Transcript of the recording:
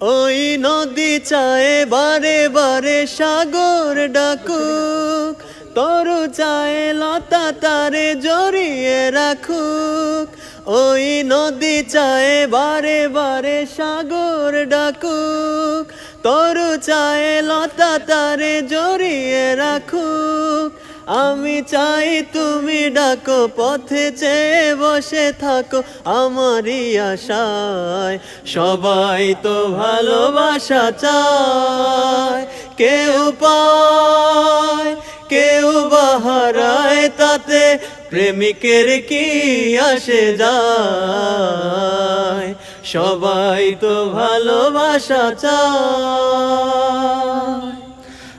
ওই নদী চায় বারে বারে সাগর ডাকুক। তরু চায় লতা তারে জড়িয়ে রাখুক। ওই নদী চায় বারে বারে সাগর ডাকুক। তরু চায় লতা তারে জড়িয়ে রাখুক। আমি চাই তুমি ডাকো, পথে চেয়ে বসে থাকো আমারই আশায়। সবাই তো ভালোবাসা চায়। কেউ পায়, কেউ বাহারায় তাতে প্রেমিকের কি আসে যায়? সবাই তো ভালোবাসা চায়।